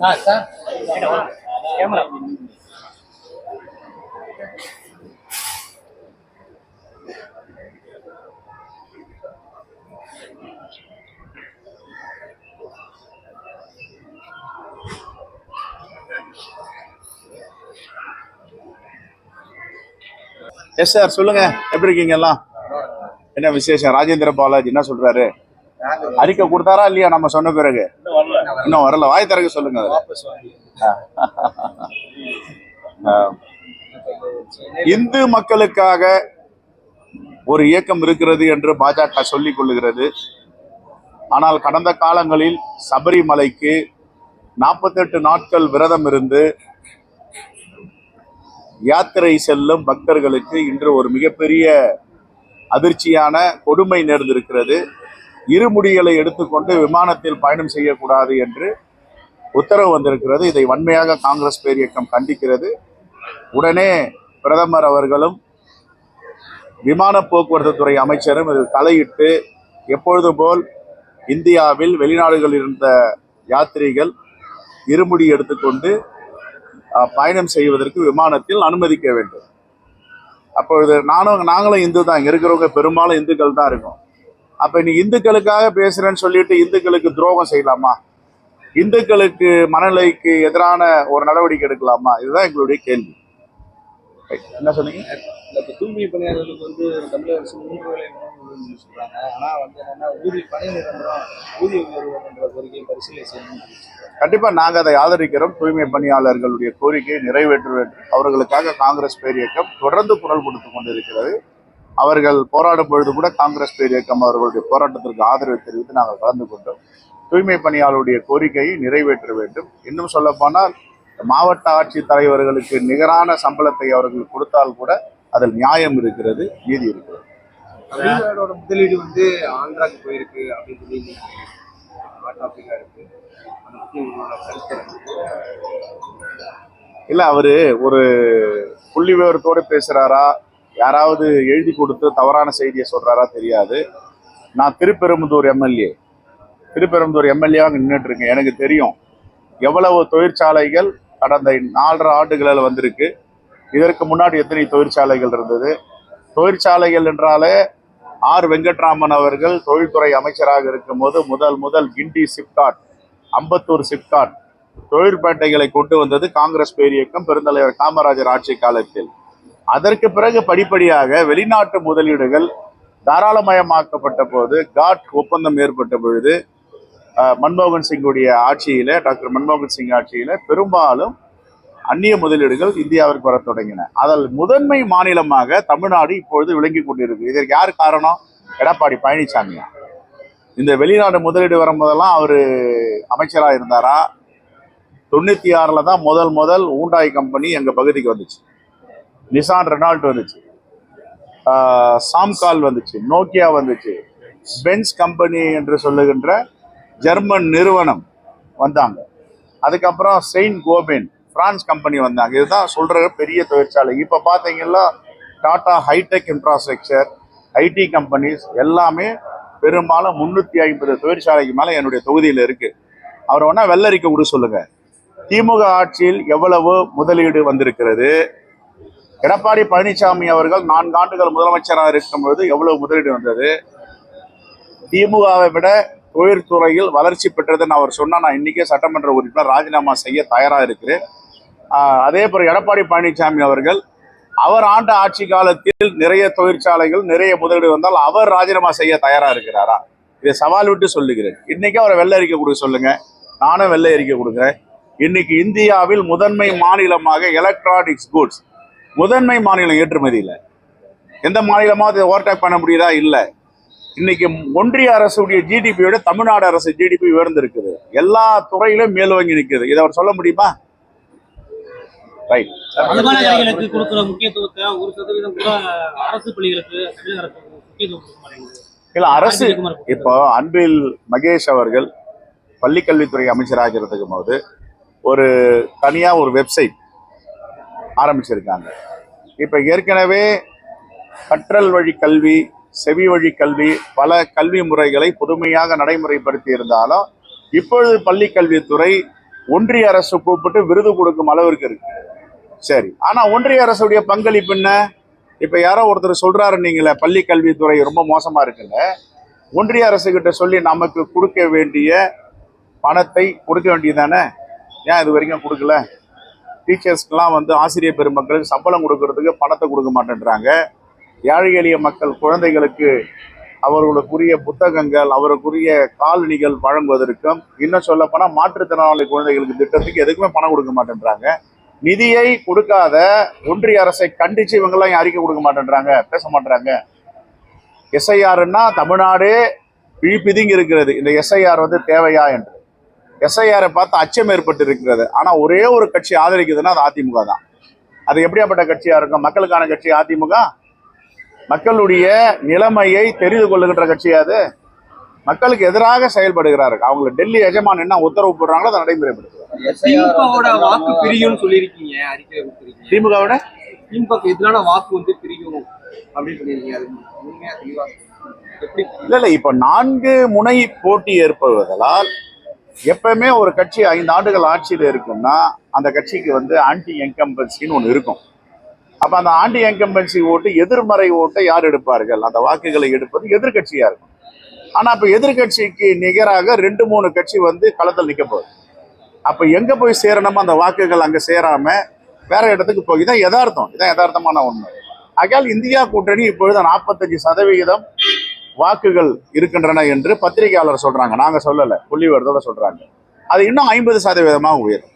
Sir sir. Camera. Yes sir சொல்லுங்க. எப்படி இருக்கீங்க எல்லாம்? என்ன விசேஷம்? ராஜேந்திர பாலாஜி என்ன சொல்றாரு? அறிக்கை கொடுத்தாரா இல்லையா நம்ம சொன்ன பிறகு? இன்னும் வரல. வாய் திறக்க சொல்லுங்க இந்து மக்களுக்காக ஒரு இயக்கம் இருக்கிறது என்று பாஜக சொல்லிக் கொள்ளுகிறது. ஆனால் கடந்த காலங்களில் சபரிமலைக்கு நாற்பத்தெட்டு நாட்கள் விரதம் இருந்து யாத்திரை செல்லும் பக்தர்களுக்கு இன்று ஒரு மிகப்பெரிய அதிர்ச்சியான கொடுமை நேர்ந்திருக்கிறது. இருமுடிகளை எடுத்துக்கொண்டு விமானத்தில் பயணம் செய்யக்கூடாது என்று உத்தரவு வந்திருக்கிறது. இதை வன்மையாக காங்கிரஸ் பேரியக்கம் கண்டிக்கிறது. உடனே பிரதமர் அவர்களும் விமான போக்குவரத்து துறை அமைச்சரும் இதில் தலையிட்டு எப்பொழுது போல் இந்தியாவில் வெளிநாடுகளில் இருந்த யாத்திரிகள் இருமுடி எடுத்துக்கொண்டு பயணம் செய்வதற்கு விமானத்தில் அனுமதிக்க வேண்டும். அப்பொழுது நானும் நாங்களும் இந்து தான் இருக்கிறவங்க பெரும்பாலும் இந்துக்கள் தான் இருக்கோம். அப்ப நீ இந்துக்களுக்காக பேசுறேன்னு சொல்லிட்டு இந்துக்களுக்கு துரோகம் செய்யலாமா? இந்துக்களுக்கு மனநிலைக்கு எதிரான ஒரு நடவடிக்கை எடுக்கலாமா? இதுதான் எங்களுடைய கேள்வி. என்ன சொன்னீங்க? இந்த தூய்மை பணியாளர்களுக்கு வந்து தமிழக அரசு மூன்று வேலை சொல்றாங்க. ஆனா வந்து என்னன்னா ஊதிய பணி நிரந்தரம் ஊதிய உயர்வு என்ற கோரிக்கையை பரிசீலனை சொல்லியிருக்காங்க. கண்டிப்பா நாங்க அதை ஆதரிக்கிறோம். தூய்மை பணியாளர்களுடைய கோரிக்கையை நிறைவேற்ற வேண்டும் அவர்களுக்காக காங்கிரஸ் பேரியக்கம் தொடர்ந்து குரல் கொடுத்து கொண்டிருக்கிறது. அவர்கள் போராடும் பொழுது கூட காங்கிரஸ் பேரியக்கம் அவர்களுடைய போராட்டத்திற்கு ஆதரவு தெரிவித்து நாங்கள் கலந்து கொண்டோம். தூய்மை பணியாளருடைய கோரிக்கையை நிறைவேற்ற வேண்டும். இன்னும் சொல்ல போனால் மாவட்ட ஆட்சித் தலைவர்களுக்கு நிகரான சம்பளத்தை அவர்கள் கொடுத்தால் கூட அதில் நியாயம் இருக்கிறது நீதி இருக்கிறது. தமிழ்நாடோட முதலீடு வந்து ஆந்திராக்கு போயிருக்கு அப்படின்னு சொல்லி இருக்கு? இல்ல அவரு ஒரு புள்ளி விவரத்தோட பேசுறாரா? யாராவது எழுதி கொடுத்து தவறான செய்தியை சொல்கிறாரா தெரியாது. நான் திருப்பெரும்புதூர் எம்எல்ஏ. திருப்பெரும்புதூர் எம்எல்ஏவாக நின்றுட்டு இருக்கேன் எனக்கு தெரியும் எவ்வளவு தொழிற்சாலைகள் கடந்த நாலரை ஆண்டுகளில் வந்திருக்கு. இதற்கு முன்னாடி எத்தனை தொழிற்சாலைகள் இருந்தது. தொழிற்சாலைகள் என்றாலே ஆர் வெங்கட்ராமன் அவர்கள் தொழில்துறை அமைச்சராக இருக்கும்போது முதல் முதல் கிண்டி சிப்காட் அம்பத்தூர் சிப்காட் தொழிற்பேட்டைகளை கொண்டு வந்தது காங்கிரஸ் பேரியக்கம் பெருந்தலைவர் காமராஜர் ஆட்சி காலத்தில். அதற்கு பிறகு படிப்படியாக வெளிநாட்டு முதலீடுகள் தாராளமயமாக்கப்பட்ட போது காட் ஒப்பந்தம் ஏற்பட்ட பொழுது மன்மோகன் சிங்குடைய ஆட்சியில் டாக்டர் மன்மோகன் சிங் ஆட்சியில் பெரும்பாலும் அந்நிய முதலீடுகள் இந்தியாவிற்கு வரத் தொடங்கின. அதில் முதன்மை மாநிலமாக தமிழ்நாடு இப்பொழுது விளங்கி கொண்டிருக்கு இதற்கு யார் காரணம்? எடப்பாடி பழனிசாமியா இந்த வெளிநாடு முதலீடு வரும்போதெல்லாம் அவர் அமைச்சராக இருந்தாரா? தொண்ணூற்றி ஆறில் தான் முதல் முதல் ஊண்டாய் கம்பெனி எங்கள் பகுதிக்கு வந்துச்சு. நிசான் ரெனால்ட் வந்துச்சு. சாம்கால் வந்துச்சு நோக்கியா வந்துச்சு. பென்ஸ் கம்பெனி என்று சொல்லுகின்ற ஜெர்மன் நிறுவனம் வந்தாங்க. அதுக்கப்புறம் செயின்ட் கோபென் பிரான்ஸ் கம்பெனி வந்தாங்க. இதுதான் சொல்கிற பெரிய தொழிற்சாலை. இப்போ பார்த்தீங்கன்னா Tata hi tech infrastructure IT companies எல்லாமே பெரும்பாலும் முந்நூற்றி ஐம்பது தொழிற்சாலைக்கு மேலே என்னுடைய தொகுதியில் இருக்குது அவர் வேணால் வெள்ளரிக்க விட சொல்லுங்கள் திமுக ஆட்சியில் எவ்வளவு முதலீடு வந்திருக்கிறது? எடப்பாடி பழனிசாமி அவர்கள் நான்கு ஆண்டுகள் முதலமைச்சராக இருக்கும்போது எவ்வளவு முதலீடு வந்தது? திமுகவை விட தொழிற்துறையில் வளர்ச்சி பெற்றதுன்னு அவர் சொன்னால் நான் இன்னைக்கே சட்டமன்ற உறுப்பினர் ராஜினாமா செய்ய தயாராக இருக்கிறேன். அதே போல் எடப்பாடி பழனிசாமி அவர்கள் அவர் ஆண்ட ஆட்சி காலத்தில் நிறைய தொழிற்சாலைகள் நிறைய முதலீடு வந்தால் அவர் ராஜினாமா செய்ய தயாராக இருக்கிறாரா? இதை சவால் விட்டு சொல்லுகிறேன். இன்னைக்கு அவரை வெள்ளை அறிக்கை கொடுக்க சொல்லுங்க. நானும் வெள்ளை அறிக்கை கொடுக்குறேன். இன்னைக்கு இந்தியாவில் முதன்மை மாநிலமாக எலக்ட்ரானிக்ஸ் கூட்ஸ் முதன்மை மாநிலம் ஏற்றுமதியில் எந்த மாநிலமாவது ஓவர்டேக் பண்ண முடியுதா? இல்லை. இன்னைக்கு ஒன்றிய அரசுடைய ஜிடிபியோட தமிழ்நாடு அரசு ஜிடிபி உயர்ந்திருக்குது. எல்லா துறையிலும் மேலோங்கி நிற்குது இதை அவர் சொல்ல முடியுமா? ரைட் இல்ல அரசு. இப்போ அன்பில் மகேஷ் அவர்கள் பள்ளிக்கல்வித்துறை அமைச்சராக இருக்கும் போது ஒரு தனியா ஒரு வெப்சைட் ஆரம்பிச்சிருக்காங்க. இப்போ ஏற்கனவே கற்றல் வழி கல்வி செவி வழி கல்வி பல கல்வி முறைகளை புதுமையாக நடைமுறைப்படுத்தி இருந்தாலும் இப்பொழுது பள்ளி கல்வித்துறை ஒன்றிய அரசு கூப்பிட்டு விருது கொடுக்கும் அளவிற்கு இருக்கு. சரி ஆனால் ஒன்றிய அரசுடைய பங்களிப்பு என்ன? இப்போ யாரோ ஒருத்தர் சொல்கிறாரு நீங்களே பள்ளி கல்வித்துறை ரொம்ப மோசமாக இருக்குல்ல ஒன்றிய அரசுக்கிட்ட சொல்லி நமக்கு கொடுக்க வேண்டிய பணத்தை கொடுக்க வேண்டியதானே ஏன் இது வரைக்கும் கொடுக்கல? டீச்சர்ஸ்க்கெலாம் வந்து ஆசிரியர் பெருமக்களுக்கு சம்பளம் கொடுக்கறதுக்கு பணத்தை கொடுக்க மாட்டேன்றாங்க. ஏழை எளிய மக்கள் குழந்தைகளுக்கு அவர்களுக்குரிய புத்தகங்கள் அவருக்குரிய காலணிகள் வழங்குவதற்கும் இன்னும் சொல்லப்போனால் மாற்றுத்திறனாளி குழந்தைகளுக்கு திட்டத்துக்கு எதுக்குமே பணம் கொடுக்க மாட்டேன்றாங்க. நிதியை கொடுக்காத ஒன்றிய அரசை கண்டித்து இவங்கெல்லாம் அறிக்கை கொடுக்க மாட்டேன்றாங்க? பேச மாட்டேறாங்க. எஸ்ஐஆர்னா தமிழ்நாடே பிழிப்பிதுங்கி இருக்கிறது. இந்த எஸ்ஐஆர் வந்து தேவையா என்று. எஸ்ஐஆரை பார்த்து அச்சம் ஏற்பட்டு இருக்கிறது ஆனா ஒரே ஒரு கட்சி ஆதரிக்குதுன்னா அது அதிமுக தான். அது எப்படியாப்பட்ட கட்சியா இருக்கும்? மக்களுக்கான கட்சி அதிமுக? மக்களுடைய நிலைமையை தெரிந்து கொள்ளுகின்ற கட்சி அது. மக்களுக்கு எதிராக செயல்படுகிறார்கள். அவங்க டெல்லி எஜமான் என்ன உத்தரவு போடுறாங்களோ அதை நடைமுறைப்படுத்துவாங்க திமுகவோட வாக்கு பிரியும்னு சொல்லியிருக்கீங்க. அறிக்கை திமுகவோட? திமுக எதிரான வாக்கு வந்து பிரியும் அப்படின்னு சொல்லியிருக்கீங்க. இல்ல இல்ல. இப்ப நான்கு முனை போட்டி ஏற்படுவதால் எப்பயுமே ஒரு கட்சி ஐந்து ஆண்டுகள் ஆட்சியில் இருக்கும்னா அந்த கட்சிக்கு வந்து ஆன்டி என்கம்பன்சின்னு ஒன்று இருக்கும். அப்போ அந்த ஆன்டி என்கம்பன்சி ஓட்டு எதிர்மறை ஓட்டை யார் எடுப்பார்கள்? அந்த வாக்குகளை எடுப்பது எதிர்கட்சியாக இருக்கும். ஆனால் இப்போ எதிர்க்கட்சிக்கு நிகராக ரெண்டு மூணு கட்சி வந்து களத்தில் நிற்க போகுது. அப்போ எங்கே போய் சேரணுமோ அந்த வாக்குகள் அங்கே சேராமல் வேற இடத்துக்கு போய் இதான் யதார்த்தம். இதான் யதார்த்தமான உண்மை. ஆகையால் இந்தியா கூட்டணி இப்பொழுது நாற்பத்தஞ்சு சதவிகிதம் வாக்குகள் இருக்கின்றன என்று பத்திரிகையாளர் சொல்றாங்க. நாங்க சொல்லல. புள்ளிவரத்தோட சொல்றாங்க. அது இன்னும் ஐம்பது சதவீதமாக உயரும்.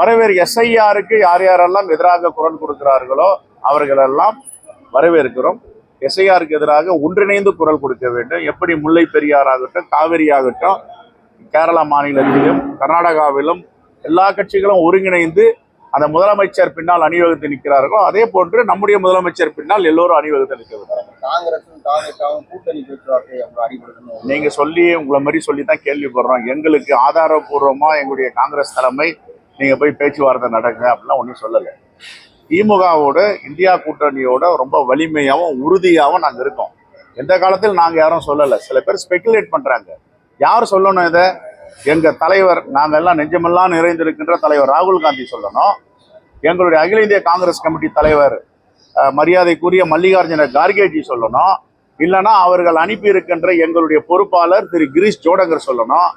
வரவேற் எஸ்ஐஆருக்கு யார் யாரெல்லாம் எதிராக குரல் கொடுக்கிறார்களோ அவர்களெல்லாம் வரவேற்கிறோம். எஸ்ஐஆருக்கு எதிராக ஒன்றிணைந்து குரல் கொடுக்க வேண்டும். எப்படி முல்லை பெரியார் ஆகட்டும் காவிரி ஆகட்டும் கேரளா மாநிலத்திலும் கர்நாடகாவிலும் எல்லா கட்சிகளும் ஒருங்கிணைந்து அந்த முதலமைச்சர் பின்னால் அணிவகுத்து நிற்கிறார்களோ அதே போன்று நம்முடைய முதலமைச்சர் பின்னால் எல்லோரும் அணிவகுத்து நிற்க வேண்டும் காங்கிரசும் தாவேக்காவும் கூட்டணி பேச்சுவார்த்தை அப்புறம் அடிபடுத்தணும் நீங்க சொல்லி உங்களை மாதிரி சொல்லி தான் கேள்விப்படுறோம் எங்களுக்கு ஆதாரபூர்வமா எங்களுடைய காங்கிரஸ் தலைமை நீங்க போய் பேச்சுவார்த்தை நடக்குங்க அப்படிலாம் ஒன்றும் சொல்லலை. திமுகவோட இந்தியா கூட்டணியோட ரொம்ப வலிமையாகவும் உறுதியாகவும் நாங்கள் இருக்கோம். எந்த காலத்தில் நாங்கள் யாரும் சொல்லலை. சில பேர் ஸ்பெகுலேட் பண்றாங்க. யார் சொல்லணும் இதை? எங்க தலைவர் நாங்கள் எல்லாம் நெஞ்சமெல்லாம் நிறைந்திருக்கின்ற தலைவர் ராகுல் காந்தி சொல்லணும். எங்களுடைய அகில இந்திய காங்கிரஸ் கமிட்டி தலைவர் மரியாதைக்குரிய மல்லிகார்ஜுன கார்கேஜி சொல்லணும். இல்லைன்னா அவர்கள் அனுப்பி இருக்கின்ற எங்களுடைய பொறுப்பாளர் திரு கிரீஷ் ஜோடங்கர் சொல்லணும்.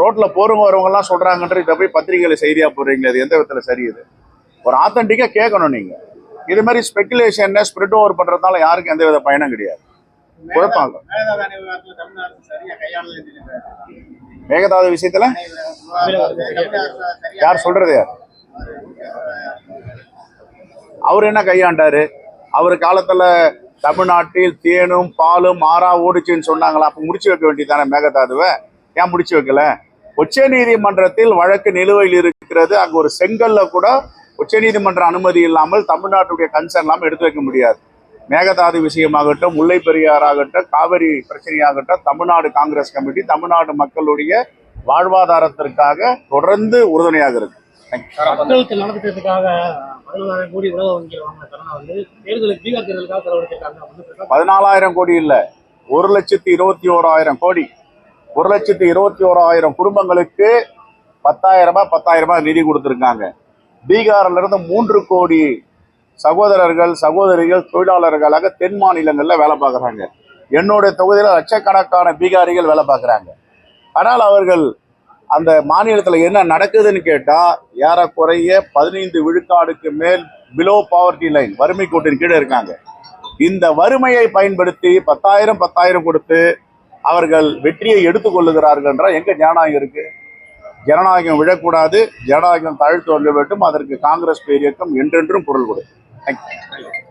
ரோட்ல போறவங்க வரவங்க எல்லாம் சொல்றாங்கன்ற இதை போய் பத்திரிகையில செய்தியா போடுறீங்களே அது எந்த விதத்துல சரி இது? ஒரு ஆத்தன்டிக்கா கேட்கணும் நீங்க. இது மாதிரி ஸ்பெகுலேஷன் ஸ்ப்ரெட் ஓவர் பண்றதுனால யாருக்கும் எந்த வித பயனும் கிடையாது. குழப்பாங்க மேகதாது விஷயத்துல? யார் சொல்றது? யார் அவர் என்ன கையாண்டாரு? அவர் காலத்துல தமிழ்நாட்டில் தேனும் பாலும் ஆறா ஓடுச்சுன்னு சொன்னாங்களா? அப்ப முடிச்சு வைக்க வேண்டியதானே மேகதாதுவை? ஏன் முடிச்சு வைக்கல? உச்ச நீதிமன்றத்தில் வழக்கு நிலுவையில் இருக்கிறது. அங்க ஒரு செங்கல்ல கூட உச்சநீதிமன்ற அனுமதி இல்லாமல் தமிழ்நாட்டுடைய கன்சர்ன் இல்லாமல் எடுத்து வைக்க முடியாது. மேகதாது விஷயமாகட்டும் முல்லை பெரியாறாகட்டும் காவிரி பிரச்சனையாகட்டும் தமிழ்நாடு காங்கிரஸ் கமிட்டி தமிழ்நாடு மக்களுடைய வாழ்வாதாரத்திற்காக தொடர்ந்து உறுதுணையாக இருக்கு. மக்களுக்கு நடத்திட்டதுக்காக பதினாலாயிரம் கோடி உலக வங்கியில் வாங்கின கடனை வந்து தேர்தலுக்கு பீகார் தேர்தலுக்காக செலவழிச்சிருக்காங்க பதினாலாயிரம் கோடி இல்ல. ஒரு லட்சத்தி இருபத்தி ஓராயிரம் கோடி. ஒரு லட்சத்தி இருபத்தி ஓராயிரம் குடும்பங்களுக்கு பத்தாயிரம் ரூபாய் பத்தாயிரம் ரூபாய் நிதி கொடுத்துருக்காங்க. பீகார்ல இருந்து மூன்று கோடி சகோதரர்கள் சகோதரிகள் தொழிலாளர்களாக தென் மாநிலங்களில் வேலை பார்க்குறாங்க. என்னுடைய தொகுதியில் லட்சக்கணக்கான பீகாரிகள் வேலை பார்க்குறாங்க. ஆனால் அவர்கள் அந்த மாநிலத்தில் என்ன நடக்குதுன்னு கேட்டால் ஏறக்குறைய பதினைந்து விழுக்காடுக்கு மேல் பிலோ பாவர்ட்டி லைன் வறுமை கோட்டின் கீழே இருக்காங்க. இந்த வறுமையை பயன்படுத்தி பத்தாயிரம் பத்தாயிரம் கொடுத்து அவர்கள் வெற்றியை எடுத்துக்கொள்ளுகிறார்கள் என்றால் எங்கே ஞானம் இருக்குது ஜனநாயகம் விழக்கூடாது ஜனநாயகம் தாழ்த்து வேண்டும் அதற்கு காங்கிரஸ் பேரியக்கம் என்றென்றும் குரல் கொடுக்கும் தேங்க்யூ.